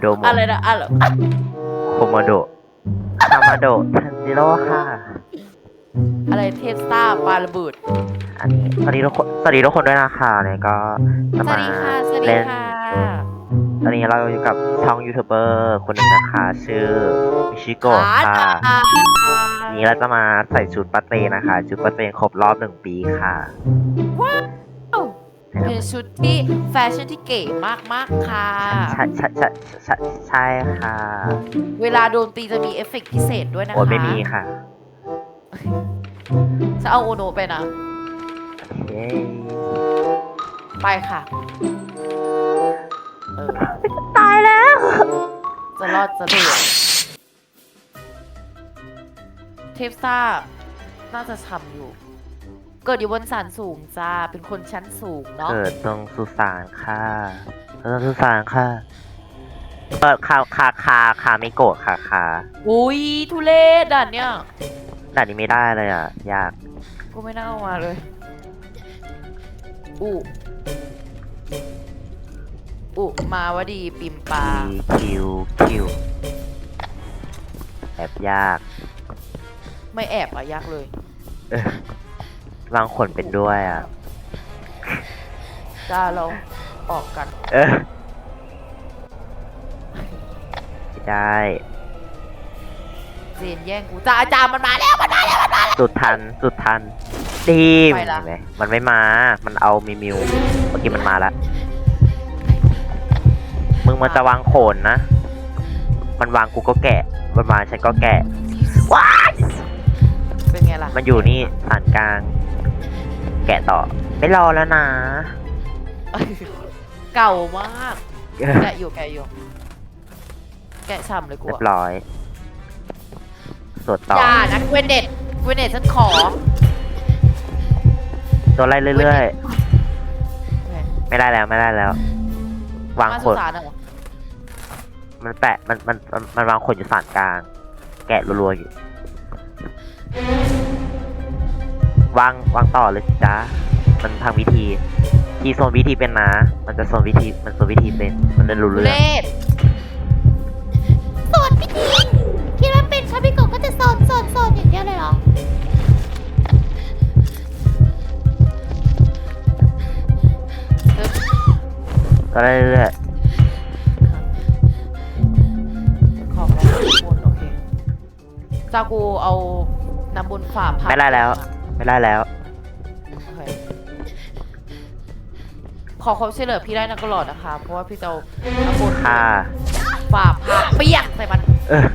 โดโมอะไรนะอะไรโคโมโดคามาโดทันจิโร่ค่ะ อะไรเทพซ่าปลาระเบิดอันนี้สวัสดีทุกคนสวัสดีทุกคนด้วยนะคะเนี่ยก็สจะวัสมาดีค่ะสวัสดีเล่นค่ะตอนนี้เราอยู่กับช่องยูทูบเบอร์คนหนึ่งนะคะ ชื่อมิชิโกะค่ะวันนี้เราจะมาใส่ชุดปัตเตนะคะชุดปัตเตครบรอบหนึ่งปีค่ะ เป็นชุดที่แฟชั่นที่เก๋มากๆค่ะ ใช่ใช่ใช่ใช่ใช่ค่ะเวลาโดนตีจะมีเอฟเฟกต์พิเศษด้วยนะคะโอ้ยไม่มีค่ะจะเอาโอโนไปนะเย้ไปค่ะเออตายแล้ว จะรอดจะเดือดเทพซ่าน่าจะทำอยู่ เกิดอยู่บนสันสูงจ้า เป็นคนชั้นสูงเนาะ เกิดตรงสุสานค่ะเกิดตรงสุสานค่ะเปิดคาคาคาคาไม่โกรธค่ะคาอุ้ยทุเรศด่านเนี่ยด่านนี้ไม่ได้เลยอะ ยาก กูไม่น่าเอามาเลย อุอุมาวดีปิมปาคิวคิวแอบยาก ไม่แอบอะยักเลยเออ วางขนเป็นด้วยอะ จ้าเราออกกัน เออไม่ได้เจนแย่งกูจ้าอาจารย์มันมาแล้วมันมาแล้วมันมาแล้ว สุดทันสุดทันดีไปละ เห็นไหมมันไม่มา มันเอามิมิวเมื่อกี้มันมาแล้วมึงมันจะวางโขนนะ มันวางกูก็แกะ มันวางฉันก็แกะว้ายเป็นไงล่ะมันอยู่นี่ฐานกลาง แกะต่อ ไม่รอแล้วนะ เก่ามาก แกะอยู่แกะอยู่ แกะช่ำเลยกูเรียอะบร้อย สวดต่อ อย่านะเวนเด็ดเวนเด็ดฉันขอตัวไล่เรื่อยแหมๆไม่ได้แล้วไม่ได้แล้ว วางมาขสุนสานเหรอมันแปะมันมันมันมันวางขนอยู่สานกลาง แกะรัวๆอยู่ วางวางต่อเลยสิจ้ามันทางวิธีทีโซนวิธีเป็นนะ มันจะโซนวิธีมันโซนวิธีเป็น มันเล่นรู้ทุเรื่เลองศโสดไม่จริงคิดว่าเป็นชาบิโกะก็จะโสดโสดโสดอย่างเดียวเลยเหรอ ก็เรื่อยขอบแล้วบนโอเคจ้ากูเอาน้ำบนฝ่าๆพับไม่ได้แล้ว ไม่ได้แล้ว โอเคขอความช่วยเหลือพี่ได้นะก็หลอดนะคะ เพราะว่าพี่จะเอาน้ำบนค่ะฝ่าพับเปี้ยงใส่มันเออ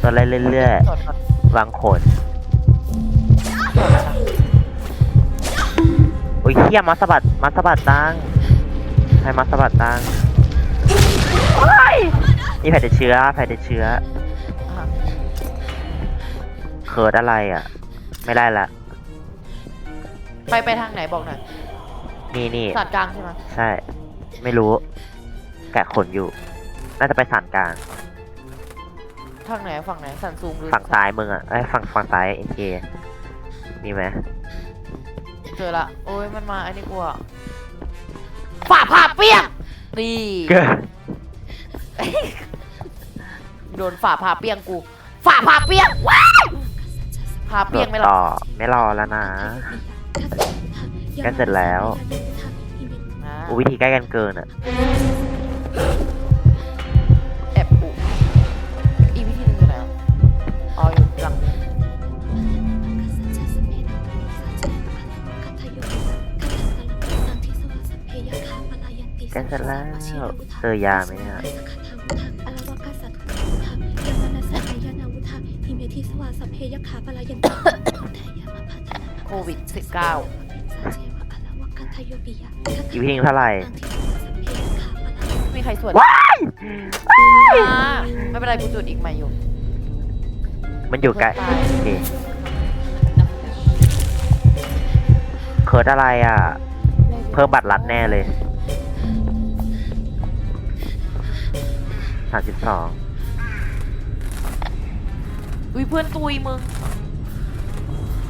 ตัวไล่เรื่อยจอดก่อนๆวางขนจอดก่อนนะโอ้ยเฮียมาสะบัดมาสะบัดตังใครมาสะบัดตังโอ้ยนี่แผลติดเชื้อแผลติดเชื้อ อะเคิร์ดอะไรอะ ไม่ได้ละ ไปไปทางไหนบอกหน่อยนี่นี่สานกลางใช่ไหมใช่ ไม่รู้ แกะขนอยู่ น่าจะไปสานกลาง ทางไหนฝั่งไหนสันซูงหรือฝั่งซ้ายมึงอะไอ้ยฝั่งฝั่งซ้ายเอ็นเคมีไหมเจอละ โอ้ยมันมาอันนี้กูอะฝ่าผ่าเปี้ยงนี่เกิดโดนฝ่าผ่าเปี้ยงกู ฝ่าผ่าเปี้ยงว้ายผ่าตรเปี้วยงจไม่หรอต่อไม่รอแล้วนะ ใกล้เสร็จแล้ว นะอุยวิธีใกล้กันเกินอะแอบอุอีกวิธีหนึงอยู่ไหนอะอ๋ออยู่หลังนี้ใกล้เสร็จแล้วเจอยาไหมเนี่ย โควิด19อีกวิธีเท่าไหร่มีใครสวดว้ายอ่าไม่เป็นไรกูจุดอีกใหม่อยู่ มันอยู่ใกล้ตายโอเคเคิร์ดอะไรอะ เพิ่มบัตรลัดแน่เลยสามสิบสอง อุ้ยเพื่อนตุยมึง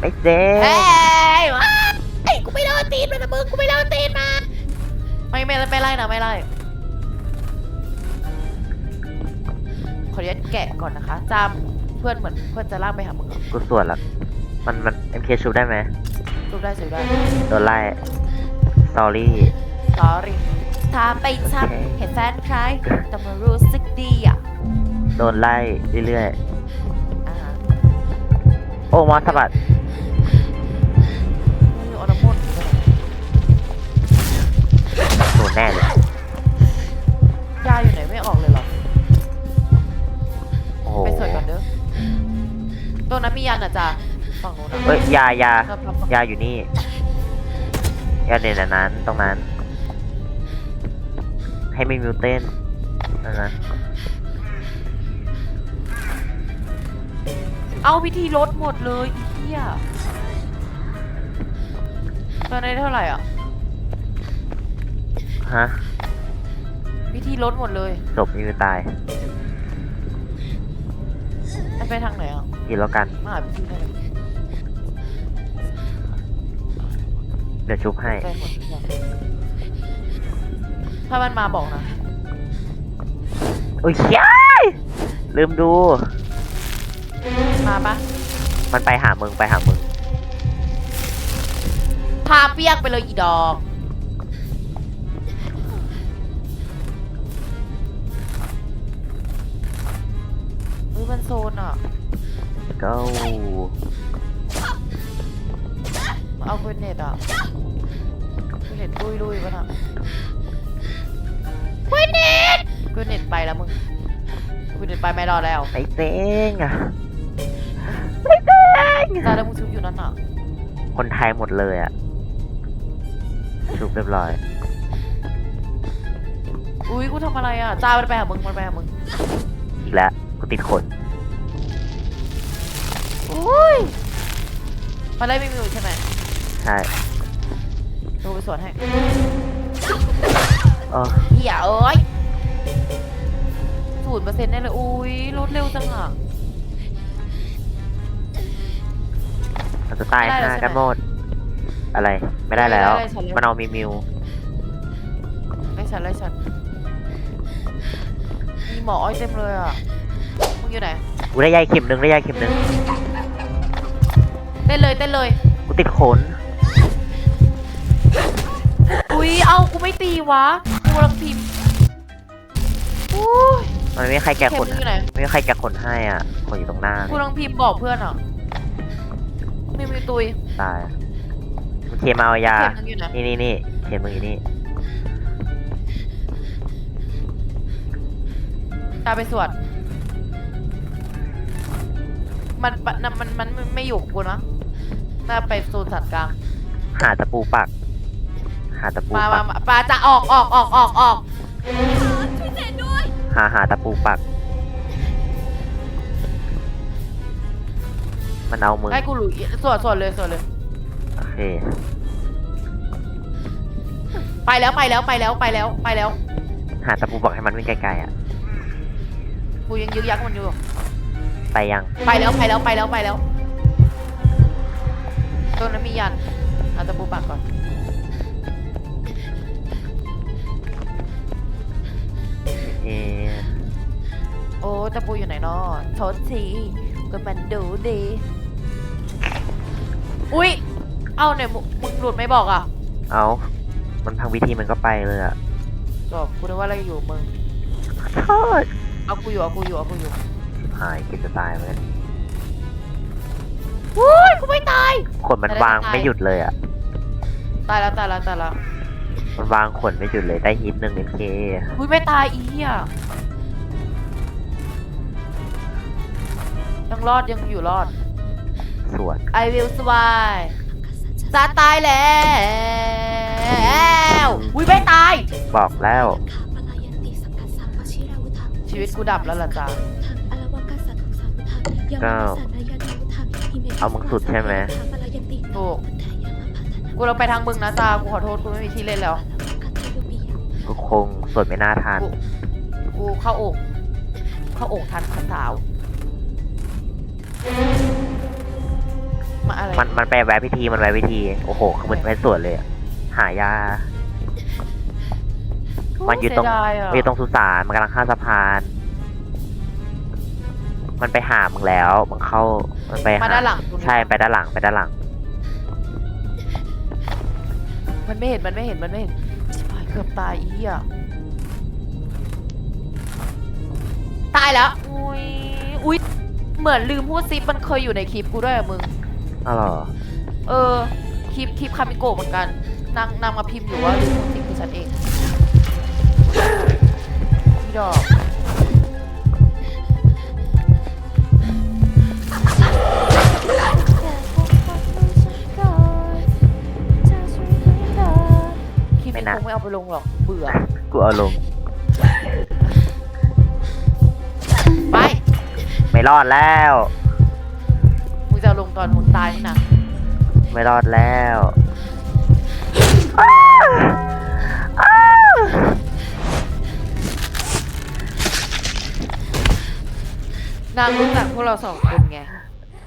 ไม่เจ๊เฮ้ยว้ายกูไม่เล่าตีนมันนะมึงกูไม่เล่าตีนมาไม่ไม่ไม่ไล่นะไม่ไล่ขออนุญาตแกะก่อนนะคะจำเพื่อนเหมือนเพื่อนจะลากไปหามึงเหรอกูส่วนละมันมันเอ็มเคชูได้ไหมรูปได้สวยได้โดนไล่สอรี่ สอรี่ถ้าไปทโอเคำเห็นแฟนใครแต่มารู้สึกดีอะ โดนไล่เรื่อยอ่าๆ โอ้มอสสะบัดไม่รู้เอาน้ำมันต์ไปไหนโดนแน่เลยยาอยู่ไหนไม่ออกเลยเหรอ โอ้โหไปสวยก่อนเด้อตรงนั้นมียันอะจ้ะฝั่งโน้นอะเอ้ยยายา ครับครับยาอยู่นี่ยาในนั้นตรงนั้น ให้ไม่มิวเต้นนั่นนะ เอาพิธีลดหมดเลยอีเหี้ยตอนนี้เท่าไหร่อะฮะพิธีลดหมดเลยจบมิวตายมันไปทางไหนอะกินแล้วกัน มาหาพิธีได้เลยเดี๋ยวชุบให้ใจหมดทุกอย่างถ้ามันมาบอกนะ โอ้ยยยลืมดู มาปะมันไปหามึงไปหามึงพาเปียกไปเลยอีดอกเฮ้ยมันโซนอะก็เอาเกรเนตอะกูเห็นลุยลุยๆปะน่ะเวยเน็ตเกรเนตไปแล้วมึงเกรเนตไปไม่รอดแล้วไอ้เต้งอะ ตายแล้วมึงชุบอยู่นั่นอะคนไทยหมดเลยอะชุบเรียบร้อย อุ้ยกูทำอะไรอะจ้ามันไปหามึงมันไปหามึงอีกแล้วกูติดขนอุ้ยมันไล่ไม่มีอยู่ใช่ไหมใช่ดูไปสวนให้เออเหี้ยเอ้ยศูนย์เปอร์เซ็นต์ได้เลยอุ้ยลดเร็วจังอะ เราจะตายไม่ได้แล้วห้าใช่ไหม กันหมด อะไร ไม่ได้แล้วไม่ได้ฉันแล้วมันเอามีมิวไล่ฉันไล่ฉันมีหมออ้อยเต็มเลยอะมึงอยู่ไหนกูได้ยายเข็มหนึ่งได้ยายเข็มหนึ่งเต้นเลยเต้นเลย กูติดขน อุ้ยเอากูไม่ตีวะกูกำลังพิมพ์อุ้ยมันไม่มีใครแกะเข็ขมนมึงอยู่ไหนไม่มีใครแกะขนให้อะขนอยู่ตรงหน้ากูกำลังพิมพ์บอกเพื่อนอะไม่มีตุยตายอะมึงเคมาเอายา เข็มมึงอยู่ไหนนี่นี่นี่เข็มมึงอยู่นี่ ตามไปสวดมันปะมันมันมันมันไม่อยู่กับกูนะน่าไปโซนสัตว์กลาง หาตะปูปัก หาตะปูมาปัมาก มาปลาจะออกออกออกออกออก ช่วยเจนด้วย หาหาตะปูปัก มันเอามึงให้กูหลุยสวดสวดเลยสวดเลย โอเคไปแล้วไปแล้วไปแล้วไปแล้วไปแล้ว หาตะปูปักให้มันวิ่งไกลๆอะกูยังยึกยักมันอยู่ ไปยังไปแล้วไปแล้วไปแล้วไปแล้วตัวนั้นมียันเอาตะปูปากก่อน เอะโอ้ตะปูอยู่ไหนเนาะโทษทีก็มันดูดี อุ้ย เอาเนี่ยมึงมึงหลุดไม่บอกอะเอา มันพังวิธีมันก็ไปเลยอะจบกูนึกว่าอะไรอยู่มึงโทษเอากูอยู่เอากูอยู่เอากูอยู่ชิบหายกินจะตายเหมือนกันอุ้ยกูไม่ตาย ขนมันวางไม่หยุดเลยอะตายแล้วตายแล้วตายแล้วมันวางขนไม่หยุดเลยได้ฮิตหนึ่งเอ็เคอุ้ยไม่ตายอีเหี้ยยังรอดยังอยู่รอด สวน I will survive จะตายแล้วอุ้ยไม่ตาย บอกแล้ว ชีวิตกูดับแล้วล่ะจ้าก็เอามึงสุดใช่ไหมถูกกูเราไปทางมึงนะจ้ากูขอโทษกูไม่มีที่เล่นแล้วกูคงสวดไม่น่าทานกูกูเข้าอก เข้าอกทันขันสาว มาอะไรมันมันไปแวะพิธีมันแวะพิธี โอ้โหคือมันไปสวดเลยอะหายา มันอยู่ตรงเสีดาะมันอยู่ตรงสุสานมันกำลังข้ามสะพาน มันไปหามึงแล้วมึงเข้า มันไปมาหาด้านหลังตรงนี้ใช่ไปด้านหลังไปด้านหลัง มันไม่เห็นมันไม่เห็นมันไม่เห็นชิบหายเกือบตายอีเหี้ยตายแล้วอุ้ยอุ้ยเหมือนลืมพูดซิปมันเคยอยู่ในคลิปกูด้วยอะมึง อ๋อเหรอเออคลิปคลิปคามิโกะเหมือนกันนางนางมาพิมพ์อยู่ว่าลืมพูดซิปคือฉันเองพี่ดอกคลิปไม่นี้น่าคงไม่เอาไปลงหรอกเบื่อ กูเอาลง ไป ไม่รอดแล้วมึง จะเอาลงตอนมึงตายนี่นะไม่รอดแล้วนางรู้จักพวกเราสองคนไง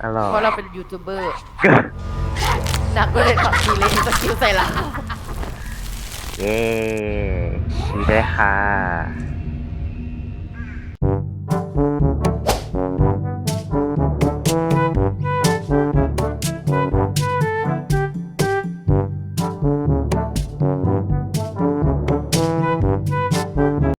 อ๋อเหรอเพราะเราเป็นยูทูบเบอร์นางก็เลยขับทีเลยสกิลใส่หลังเย้ชีด้วยค่ะ